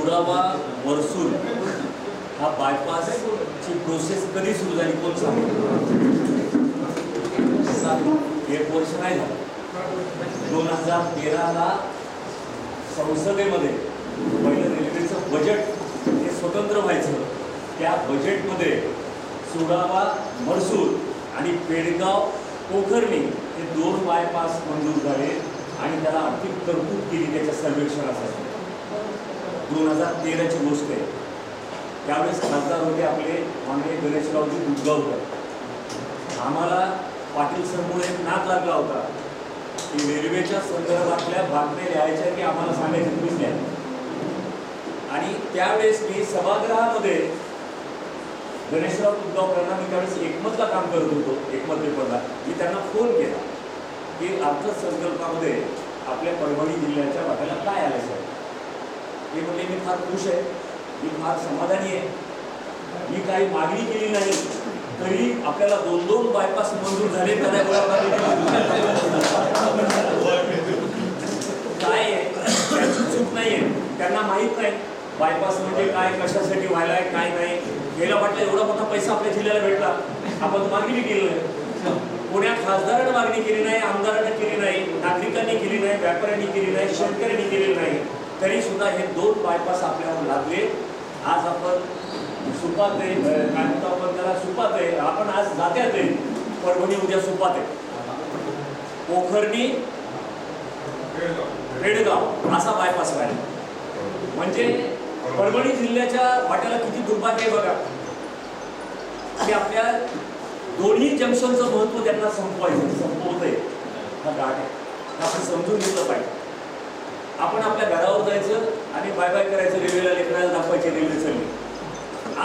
सुडावा मरसूल हा बायपासची प्रोसेस कधी सुरू झाली कोण सांगतो एक वर्ष नाही झालं. दोन हजार तेराला संसदेमध्ये पहिलं रेल्वेचं बजेट हे स्वतंत्र व्हायचं. त्या बजेटमध्ये सुडावा मरसूल आणि पेडगाव पोखर्णी हे दोन बायपास मंजूर झाले आणि त्याला आर्थिक तरतूद केली त्याच्या सर्वेक्षणासाठी. दोन हजार तेराची गोष्ट आहे. त्यावेळेस खासदार होते आपले माननीय गणेशरावजी दुधगावकर. आम्हाला पाटील सरमुळे एक नाक लागला होता. की रेल्वेच्या संदर्भातल्या बातम्या लिहायच्या की आम्हाला सांगायचं तुम्हीच द्या आणि त्यावेळेस मी सभागृहामध्ये गणेशराव दुधगावकरांना मी त्यावेळेस एकमतला काम करत होतो एकमत पेपरला मी त्यांना फोन केला की अर्थसंकल्पामध्ये आपल्या परभणी जिल्ह्याच्या वाट्याला काय आलं साहेब? ते म्हणले मी फार खुश आहे. मी फार समाधानी आहे. मी काही मागणी केली नाही. तरी आपल्याला दोन दोन बायपास मंजूर झाले त्याला काय आहे? त्यांची चूक नाही आहे त्यांना माहीत नाही बायपास म्हणजे काय कशासाठी व्हायला आहे काय नाही. गेला वाटलं एवढा मोठा पैसा आपल्या जिल्ह्याला भेटला. आपण मागणी केली नाही. पुण्यात खासदारानं मागणी केली नाही आमदारानं केली नाही नागरिकांनी केली नाही व्यापाऱ्यांनी केली नाही शेतकऱ्यांनी केली नाही. तरी सुद्धा हे दोन बायपास आपल्यावर लागले. आज आपण सुपात आहे काय म्हणतो आपण त्याला? सुपात. आहे आपण आज जात्यात आहे परभणी उद्या सुपात. आहे पोखरणी रेडगाव. असा बायपास राहील. म्हणजे परभणी जिल्ह्याच्या वाट्याला किती दुर्भाग्य आहे बघा. की आपल्या दोन्ही जंक्शनचं महत्त्व त्यांना संपवायचं संपवतंय. हा गाठ आहे. आपण समजून घेतलं पाहिजे. आपण आपल्या घरावर जायचं आणि बाय बाय करायचं रेल्वेला लेकराला दाखवायचे रेल्वे चालली.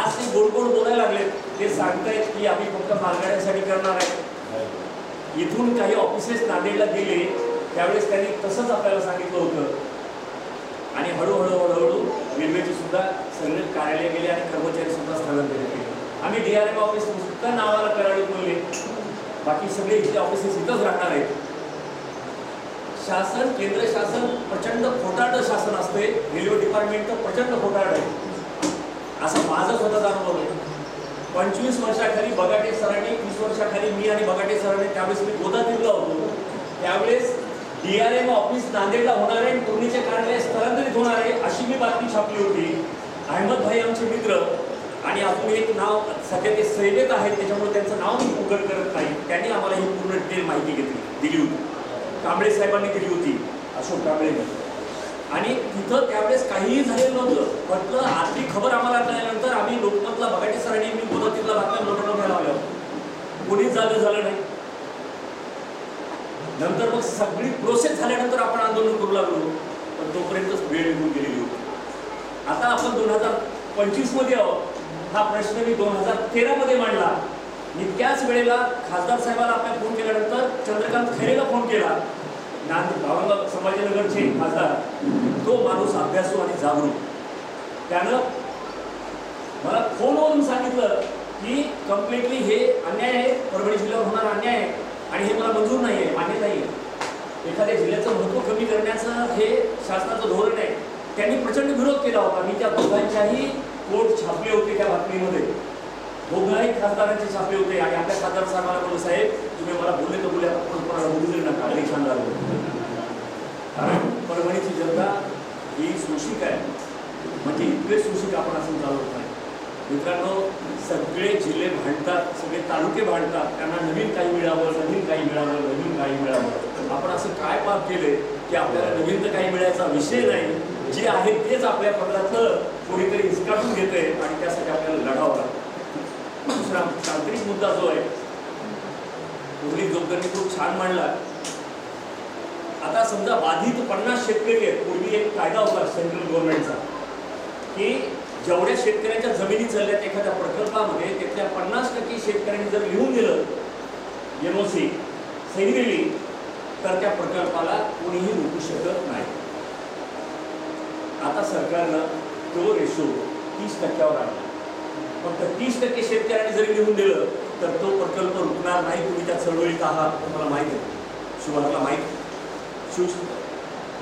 आज ते गोड गोड बोलायला लागले. ते सांगतायत की आम्ही फक्त मालगाड्यांसाठी करणार आहे. इथून काही ऑफिसेस नांदेडला गेले त्यावेळेस त्यांनी तसंच आपल्याला सांगितलं होतं. आणि हळूहळू हळूहळू रेल्वेचे सुद्धा सगळे कार्यालय गेले आणि कर्मचारी सुद्धा स्थलांतरित केले. आम्ही डी आर एम ऑफिस सुद्धा नावाला कराडे बोलले. बाकी सगळे इथले ऑफिसेस इथंच राहणार आहेत. शासन केंद्र शासन प्रचंड खोटारडं शासन असते. रेल्वे डिपार्टमेंट तर प्रचंड खोटारड आहे. असं माझं स्वतःचा अनुभव आहे. पंचवीस वर्षाखाली बगाटे सरांनी वीस वर्षाखाली मी आणि बगाटे सरांनी त्यावेळेस मी गोदातीरला होतो. त्यावेळेस डी आर एम ऑफिस नांदेडला होणार आहे पूर्णीचे कार्यालय स्थलांतरित होणार आहे अशी मी बातमी छापली होती. अहमद भाई आमचे मित्र आणि अजून एक नाव सध्या ते सेवेत आहेत त्याच्यामुळे त्यांचं नाव मी उघड करत नाही. त्यांनी आम्हाला ही पूर्ण डिटेल माहिती घेतली दिली होती. कांबळे साहेबांनी दिली होती अशोक कांबळे आणि तिथं त्यावेळेस काहीही झालेलं नव्हतं. फक्त आजची खबर आम्हाला कळल्यानंतर आम्ही लोकमतला बघाटे सरांनी मी गोदातीतला बातम्या मोठ्या मोठ्या लावल्या कोणीच जागं झालं नाही. नंतर मग सगळी प्रोसेस झाल्यानंतर आपण आंदोलन करू लागलो. पण तोपर्यंतच वेळ निघून गेलेली होती. आता आपण दोन हजार पंचवीसमध्ये आहोत. हा प्रश्न मी दोन हजार तेरा मध्ये मांडला. मी त्याच वेळेला खासदार साहेबांना आपल्या फोन केल्यानंतर चंद्रकांत खैरेला फोन केला. नांद भावंग संभाजीनगरचे खासदार. तो माणूस अभ्यासू आणि जागरूक. त्यानं मला फोनवरून सांगितलं की कम्प्लिटली हे अन्याय आहे. परभणी जिल्ह्यावर होणारा अन्याय आहे. आणि हे मला मंजूर नाही आहे मान्य नाही आहे एखाद्या जिल्ह्याचं महत्त्व कमी करण्याचं हे शासनाचं धोरण आहे. त्यांनी प्रचंड विरोध केला होता. मी त्या दोघांच्याही कोर्ट छापले होते त्या बातमीमध्ये. दोघाही खासदारांचे छापे होते आणि आपल्या खासदार साहेबांना बोलले साहेब तुम्ही मला बोलले तर बोलले आता कोणाला बोलू नका. लई छान झालं. कारण परभणीची जनता ही सुशिक आहे. म्हणजे इतके सुशिक आपण असं चालवत नाही. मित्रांनो सगळे जिल्हे भांडतात सगळे तालुके भांडतात. त्यांना नवीन काही मिळावं नवीन काही मिळावं नवीन काही मिळावं. आपण असं काय पाप केले की आपल्याला नवीन तर काही मिळायचा विषय नाही. जे आहे तेच आपल्या पदरातलं कोणीतरी हिसकाटून घेते आणि त्यासाठी आपल्याला लढावं लागतं. दुसरा तांत्रिक मुद्दा जो आहे. उर्ली जोगदरनी खूप छान मांडला. आता समजा बाधित पन्नास शेतकरी आहेत पूर्वी एक कायदा होता सेंट्रल गव्हर्नमेंटचा की जेवढ्या शेतकऱ्यांच्या जमिनी चालल्यात एखाद्या प्रकल्पामध्ये त्यातल्या पन्नास टक्के शेतकऱ्यांनी जर लिहून दिलं एन ओ सी सही दिली तर त्या प्रकल्पाला कोणीही रोखू शकत नाही. आता सरकारनं तो रेशो तीस टक्क्यावर आणला. फक्त तीस टक्के शेतकऱ्यांनी जरी लिहून दिलं तर तो प्रकल्प रुकणार नाही तुम्ही त्या चळवळीत आहात तुम्हाला माहिती आहे. शिवाला माहीत शिव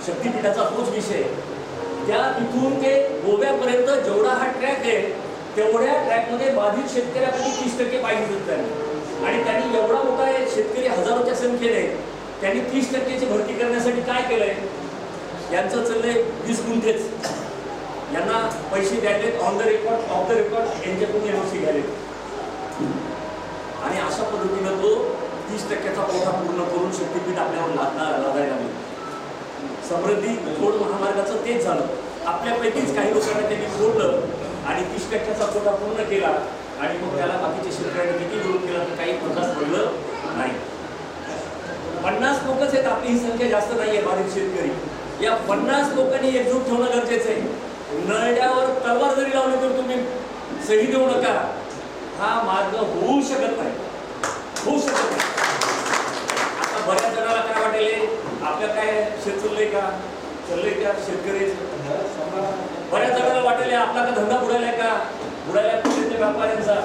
शक्तीपीठाचा तोच विषय त्या तिथून ते गोव्यापर्यंत जेवढा हा ट्रॅक आहे तेवढ्या ट्रॅकमध्ये बाधित शेतकऱ्यापैकी तीस टक्के पाहिजे त्यांनी. आणि त्यांनी एवढा मोठा आहे शेतकरी हजारोच्या संख्येने त्यांनी तीस टक्केची भरती करण्यासाठी काय केलंय? यांचं चाललंय वीस गुंठेच. यांना पैसे द्यायलेत on the record off the record यांच्याकडून एनओसी घ्यायले आणि अशा पद्धतीनं तो तीस टक्क्याचा पोठा पूर्ण करून शक्तीपीठ आपल्यावर लादणार लादायला लागले. समृद्धी खोड महामार्गाचं तेच झालं. आपल्यापैकीच काही लोकांना त्यांनी सोडलं आणि तीस टक्क्याचा कोटा पूर्ण केला आणि मग त्याला बाकीच्या शेतकऱ्यांनी किती विरोध केला तर काही पन्नास पडलं नाही. पन्नास लोकच आहेत आपली ही संख्या जास्त नाही आहे बाधित शेतकरी. या पन्नास लोकांनी एकजूट ठेवणं गरजेचं आहे. नरड्यावर तलवार जरी लावली तर तुम्ही सही देऊ नका. हा मार्ग होऊ शकत नाही. होऊ शकत नाही. आता बऱ्याच जणाला काय वाटेल आपल्या काय शेत चाललंय का? चाललंय का शेतकरी? बऱ्याच जणाला वाटेल आपला का धंदा बुडालाय का? बुडालाय कुठे व्यापाऱ्यांचा?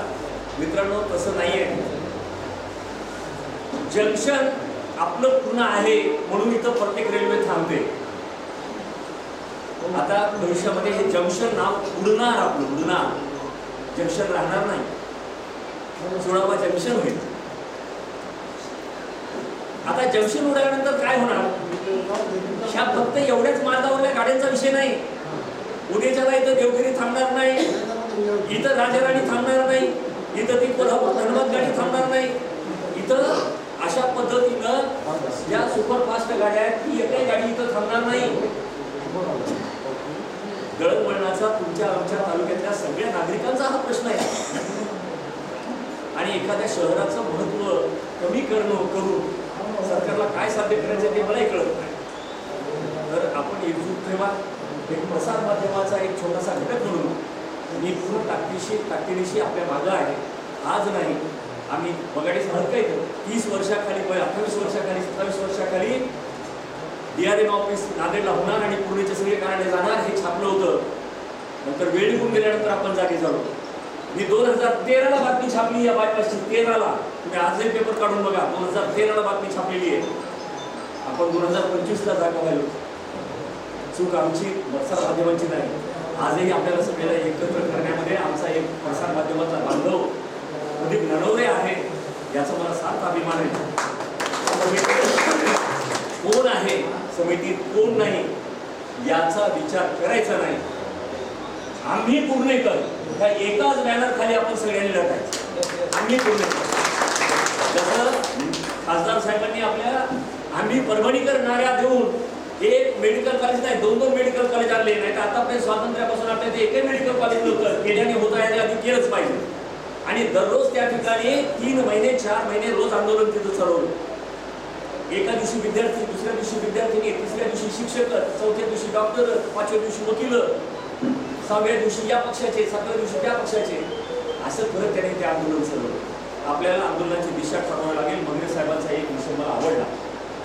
मित्रांनो तसं नाहीये. जंक्शन आपलं पूर्ण आहे म्हणून इथं प्रत्येक रेल्वे थांबते. आता भविष्यामध्ये हे जंक्शन नाव उडणार आपलं उडणार. जंक्शन राहणार नाही. सोळावा जंक्शन होईल. आता जंक्शन उडाल्यानंतर काय होणार? ह्या फक्त एवढ्याच मार्गावरल्या गाड्यांचा विषय नाही. उद्याच्याला इथं देवगिरी थांबणार नाही. इथं राजाराणी थांबणार नाही. इथं ती कोल्हापूर धर्मात गाडी थांबणार नाही. इथं अशा पद्धतीनं ज्या सुपरफास्ट गाड्या आहेत ती एकही गाडी इथं थांबणार नाही. दळणवळणाचा तुमच्या आमच्या तालुक्यातल्या सगळ्या नागरिकांचा हा प्रश्न आहे. आणि एखाद्या शहराचं महत्त्व कमी करणं करून सरकारला काय साध्य करायचं ते मलाही कळत नाही. तर आपण एकजूट ठेवा. एक प्रसार माध्यमाचा एक छोटासा घटक म्हणून मी पूर्ण ताकदीशी ताकदीशी आपल्या मागं आहे. आज नाही आम्ही बघाडीस हरकायचं तीस वर्षाखाली अठ्ठावीस वर्षाखाली सत्तावीस वर्षाखाली डी ऑफिस नांदेडला होणार आणि पूर्णेचे सगळे कारणे जाणार हे छापलं होतं. नंतर वेळ निघून गेल्यानंतर आपण जागे झालो. मी दोन हजार तेराला बातमी छापली या बायपासची तेराला. तुम्ही आजही पेपर काढून बघा. दोन हजार तेराला बातमी छापलेली आहे. आपण दोन हजार पंचवीसला जागा व्हायलो चूक आमची प्रसार माध्यमांची नाही. आजही आपल्याला सगळ्याला एकत्र करण्यामध्ये आमचा एक प्रसार माध्यमाचा बांधव अधिक नडवले आहे. याचा मला सार्थ अभिमान आहे. आहे समितीत कोण नाही याचा विचार करायचा नाही. आम्ही पूर्णेकर ह्या एकाच बॅनर खाली आपण सगळ्यांनी लढायचं. आम्ही पूर्णेकर जसं खासदार साहेबांनी आपल्या आम्ही परभणीकर नाऱ्या देऊन एक मेडिकल कॉलेज नाही दोन दोन मेडिकल कॉलेज आणले. नाही तर आतापर्यंत स्वातंत्र्यापासून आपल्या ते एकही मेडिकल कॉलेज नव्हतं केल्याने होत आहे ते आधी केलंच पाहिजे. आणि दररोज त्या ठिकाणी तीन महिने चार महिने रोज आंदोलन तिथं चालवलं एका दिवशी विद्यार्थी दुसऱ्या दिवशी विद्यार्थिनी तिसऱ्या दिवशी शिक्षक चौथ्या दिवशी डॉक्टर पाचव्या दिवशी वकील सहाव्या दिवशी या पक्षाचे सातव्या दिवशी त्या पक्षाचे. असं करत त्याने ते आंदोलन चालवलं आपल्याला आंदोलनाची दिशा ठरवावी लागेल. मंगळे साहेबांचा एक विषय मला आवडला.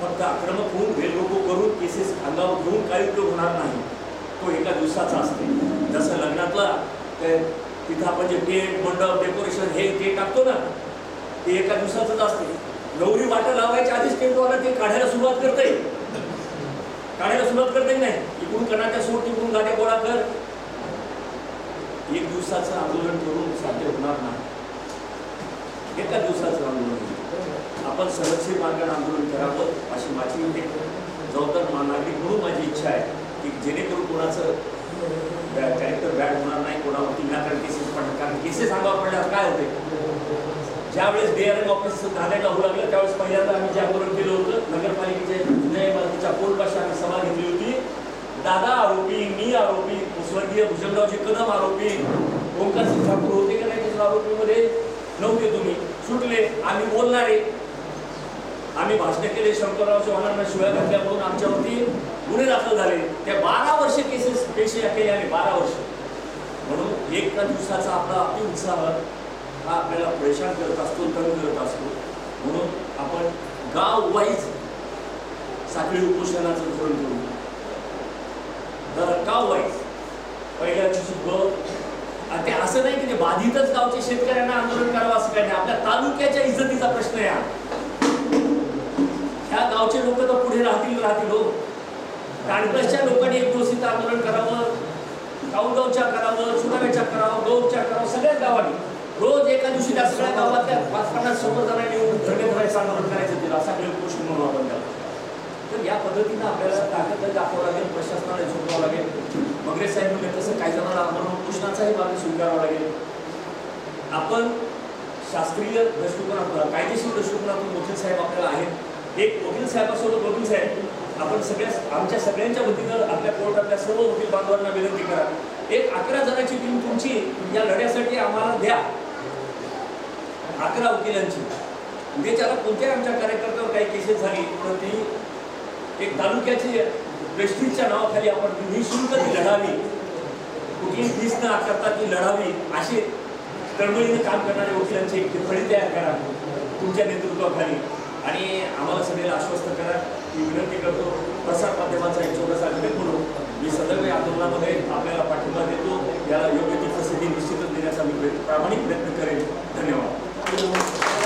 फक्त आक्रमक होऊन बेलरोको करून केसेस अंगावर घेऊन काही उपयोग होणार नाही. तो एका दिवसाचा असते. जसं लग्नातला तिथं आपण जे टेंट मंडप डेकोरेशन हे ते टाकतो ना ते एका दिवसाचंच असते. गौरी वाटा लावायच्या आधीच टेंटवाला ते काढायला सुरुवात करते काढायला सुरुवात करते नाही. इकडून कणाच्या सोड तिकडून गाड्या गोळा कर. एक दिवसाचं आंदोलन करून साध्य होणार नाही. एका दिवसाचं आंदोलन. आपण संरक्षित मार्गाने आंदोलन करावं अशी माझी एक जबाबदार नागरिक म्हणून माझी इच्छा आहे की जेणेकरून कोणाचं कॅरेक्टर बॅड होणार नाही कोणावरती विनाकारण केसेस पडणार कारण केसेस अंगावर पडल्यावर काय होते ज्यावेळेस डीआरएम ऑफिस नांदेडला होऊ लागलं त्यावेळेस पहिल्यांदा आम्ही जे आंदोलन केलं होतं नगरपालिकेचे जुन्या इमारतीच्या पोलपाशी आम्ही सभा घेतली होती. दादा आरोपी मी आरोपी स्वर्गीय भुजंगरावजी कदम आरोपी ओंकार सिंग ठाकूर होते का नाही आरोपीमध्ये? नव्हते तुम्ही. सुटले. आम्ही बोलणारे. आम्ही भाषण केले शंकरराव चव्हाणांना शिवाय घातल्या म्हणून आमच्यावरती गुन्हे दाखल झाले. त्या बारा वर्ष केसेस पेशे केले आम्ही बारा वर्ष. म्हणून एका दिवसाचा आपला अतिउत्साह हा आपल्याला परेशान करत असतो तंग करत असतो. म्हणून आपण गाव वाईज साखळी उपोषणाचं धोरण करू. तर गाव वाईज पहिल्याची दिवशी ते असं नाही की ते बाधितच गावच्या शेतकऱ्यांना आंदोलन करावं असं काही नाही. आपल्या तालुक्याच्या इज्जतीचा प्रश्न आहे ह्या गावचे लोक तर पुढे राहतील राहतील हो. काणकसच्या लोकांनी एक दिवशीचं आंदोलन करावं. गावगावच्या करावं सुनाव्याच्या करावं गौच्या करावं सगळ्याच गावांनी. रोज एका दिवशी त्या सगळ्या गावातल्या पाच पन्नास शंभर जणांनी येऊन धरणे धरायचं आंदोलन करायचं तिला असा काही गोष्ट म्हणून आपण त्याला तर या पद्धतीनं आपल्याला ताकद दाखवावं लागेल प्रशासनाला झोपावं लागेल. मगरे साहेब म्हणजे तसं काही जणांना आंदोलन कृष्णाचाही मार्ग स्वीकारावा लागेल. आपण शास्त्रीय दृष्टिकोनातून कायदेशीर दृष्टिकोनातून वकील साहेब आपल्याला आहेत. एक वकील साहेबासोबत वकील साहेब आपण सगळ्या आमच्या सगळ्यांच्या वतीनं आपल्या कोर्टातल्या सर्व वकील बांधवांना विनंती करा. एक अकरा जणांची टीम तुमची या लढ्यासाठी आम्हाला द्या. अकरा वकिलांची. म्हणजे उद्याच्याला कोणत्याही आमच्या कार्यकर्त्यावर काही केसेस झाली तर ती एक तालुक्याची प्रेस्टिजच्या नावाखाली आपण निशुल्क ती लढावी. कुठली फीस न आकारता ती लढावी अशी तळमळीने काम करणाऱ्या वकिलांची एक फळी तयार करा तुमच्या नेतृत्वाखाली. आणि आम्हाला सगळ्याला आश्वस्त करा. मी विनंती करतो प्रसार माध्यमाचा एक छोटासा घटक म्हणून मी सदैव या आंदोलनामध्ये आपल्याला पाठिंबा देतो. याला योग्य ती प्रसिद्धी निश्चितच देण्याचा मी प्रयत्न- प्रामाणिक प्रयत्न करेन. धन्यवाद. ハハハハ!